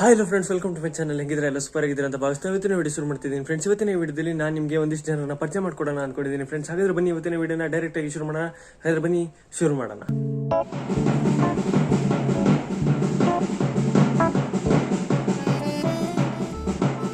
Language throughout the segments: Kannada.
Hi hello friends welcome to my channel ಹೆಂಗಿದ್ರೆ ಎಲ್ಲ ಸೂಪರ್ ಆಗಿದ್ರೆ ಅಂತ ಭಾವಿಸ್ತಾ ಇವತ್ತಿನ ವಿಡಿಯೋ ಶುರು ಮಾಡ್ತಿದ್ದೀನಿ. ಫ್ರೆಂಡ್ಸ್ ಇವತ್ತಿನ ವಿಡಿಯೋದಲ್ಲಿ ನಾನು ನಿಮಗೆ ಒಂದಿಷ್ಟು ಜನರನ್ನ ಪರಿಚಯ ಮಾಡ್ಕೊಡೋಣ ಅನ್ಕೊಂಡಿದ್ದೀನಿ. ಫ್ರೆಂಡ್ಸ್ ಹಾಗಾದ್ರೆ ಬನ್ನಿ, ಇವತ್ತಿನ ವಿಡಿಯೋನ ಡೈರೆಕ್ಟ್ ಆಗಿ ಶುರು ಮಾಡೋಣ. ಹಾಗಾದ್ರೆ ಬನ್ನಿ, ಶುರು ಮಾಡೋಣ.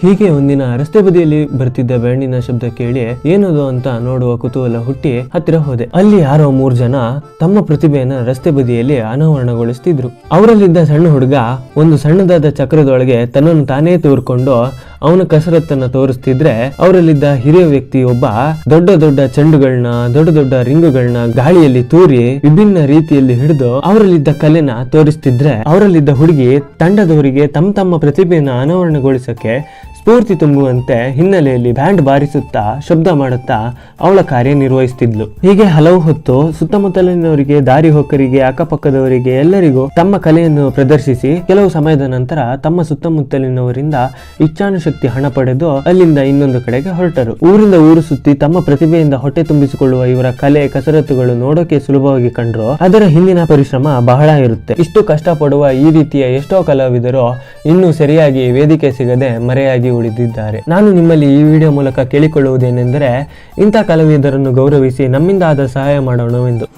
ಹೀಗೆ ಒಂದಿನ ರಸ್ತೆ ಬದಿಯಲ್ಲಿ ಬರ್ತಿದ್ದ ಬ್ಯಾಂಡಿನ ಶಬ್ದ ಕೇಳಿ ಏನದು ಅಂತ ನೋಡುವ ಕುತೂಹಲ ಹುಟ್ಟಿ ಹತ್ತಿರ ಹೋದೆ. ಅಲ್ಲಿ ಯಾರೋ ಮೂರ್ ಜನ ತಮ್ಮ ಪ್ರತಿಭೆಯನ್ನ ರಸ್ತೆ ಬದಿಯಲ್ಲಿ ಅನಾವರಣಗೊಳಿಸ್ತಿದ್ರು. ಅವರಲ್ಲಿದ್ದ ಸಣ್ಣ ಹುಡುಗ ಒಂದು ಸಣ್ಣದಾದ ಚಕ್ರದೊಳಗೆ ತನ್ನನ್ನು ತಾನೇ ತೋರ್ಕೊಂಡು ಅವನ ಕಸರತ್ತನ್ನ ತೋರಿಸ್ತಿದ್ರೆ ಅವರಲ್ಲಿದ್ದ ಹಿರಿಯ ವ್ಯಕ್ತಿ ಒಬ್ಬ ದೊಡ್ಡ ದೊಡ್ಡ ಚೆಂಡುಗಳನ್ನ, ದೊಡ್ಡ ದೊಡ್ಡ ರಿಂಗುಗಳನ್ನ ಗಾಳಿಯಲ್ಲಿ ತೂರಿ ವಿಭಿನ್ನ ರೀತಿಯಲ್ಲಿ ಹಿಡಿದು ಅವರಲ್ಲಿದ್ದ ಕಲೆನ ತೋರಿಸ್ತಿದ್ರೆ ಅವರಲ್ಲಿದ್ದ ಹುಡುಗಿ ತಂಡದವರಿಗೆ ತಮ್ಮ ತಮ್ಮ ಪ್ರತಿಭೆಯನ್ನ ಅನಾವರಣಗೊಳಿಸಕ್ಕೆ ಸ್ಫೂರ್ತಿ ತುಂಬುವಂತೆ ಹಿನ್ನೆಲೆಯಲ್ಲಿ ಬ್ಯಾಂಡ್ ಬಾರಿಸುತ್ತಾ ಶಬ್ದ ಮಾಡುತ್ತಾ ಅವಳ ಕಾರ್ಯ ನಿರ್ವಹಿಸ್ತಿದ್ಲು. ಹೀಗೆ ಹಲವು ಹೊತ್ತು ಸುತ್ತಮುತ್ತಲಿನವರಿಗೆ, ದಾರಿ ಹೋಕರಿಗೆ, ಅಕ್ಕಪಕ್ಕದವರಿಗೆ ಎಲ್ಲರಿಗೂ ತಮ್ಮ ಕಲೆಯನ್ನು ಪ್ರದರ್ಶಿಸಿ ಕೆಲವು ಸಮಯದ ನಂತರ ತಮ್ಮ ಸುತ್ತಮುತ್ತಲಿನವರಿಂದ ಇಚ್ಛಾನುಶಕ್ತಿ ಹಣ ಪಡೆದು ಅಲ್ಲಿಂದ ಇನ್ನೊಂದು ಕಡೆಗೆ ಹೊರಟರು. ಊರಿಂದ ಊರು ಸುತ್ತಿ ತಮ್ಮ ಪ್ರತಿಭೆಯಿಂದ ಹೊಟ್ಟೆ ತುಂಬಿಸಿಕೊಳ್ಳುವ ಇವರ ಕಲೆ, ಕಸರತ್ತುಗಳು ನೋಡೋಕೆ ಸುಲಭವಾಗಿ ಕಂಡ್ರು. ಅದರ ಹಿಂದಿನ ಪರಿಶ್ರಮ ಬಹಳ ಇರುತ್ತೆ. ಇಷ್ಟು ಕಷ್ಟಪಡುವ ಈ ರೀತಿಯ ಎಷ್ಟೋ ಕಲಾವಿದರು ಇನ್ನೂ ಸರಿಯಾಗಿ ವೇದಿಕೆ ಸಿಗದೆ ಮರೆಯಾಗಿ ಉಳಿದಿದ್ದಾರೆ. ನಾನು ನಿಮ್ಮಲ್ಲಿ ಈ ವಿಡಿಯೋ ಮೂಲಕ ಕೇಳಿಕೊಳ್ಳುವುದೇನೆಂದರೆ ಇಂಥ ಕಲಾವಿದರನ್ನು ಗೌರವಿಸಿ ನಮ್ಮಿಂದ ಆದ ಸಹಾಯ ಮಾಡೋಣವೆಂದು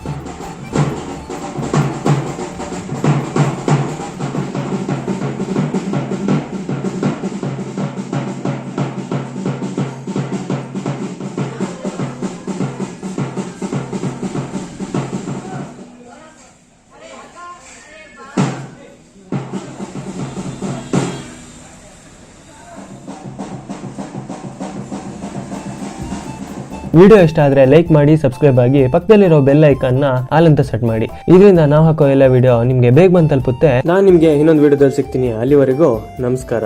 ವಿಡಿಯೋ ಇಷ್ಟ ಆದರೆ ಲೈಕ್ ಮಾಡಿ ಸಬ್ಸ್ಕ್ರೈಬ್ ಆಗಿ ಪಕ್ಕದಲ್ಲಿರೋ ಬೆಲ್ ಐಕನ್ನ ಆಲ್ ಅಂತ ಸೆಟ್ ಮಾಡಿ. ಇದರಿಂದ ನಾವು ಹಾಕೋ ಎಲ್ಲ ವಿಡಿಯೋ ನಿಮ್ಗೆ ಬೇಗ ಬಂದು ತಲುಪುತ್ತೆ. ನಾನು ನಿಮ್ಗೆ ಇನ್ನೊಂದು ವಿಡಿಯೋದಲ್ಲಿ ಸಿಗ್ತೀನಿ. ಅಲ್ಲಿವರೆಗೂ ನಮಸ್ಕಾರ.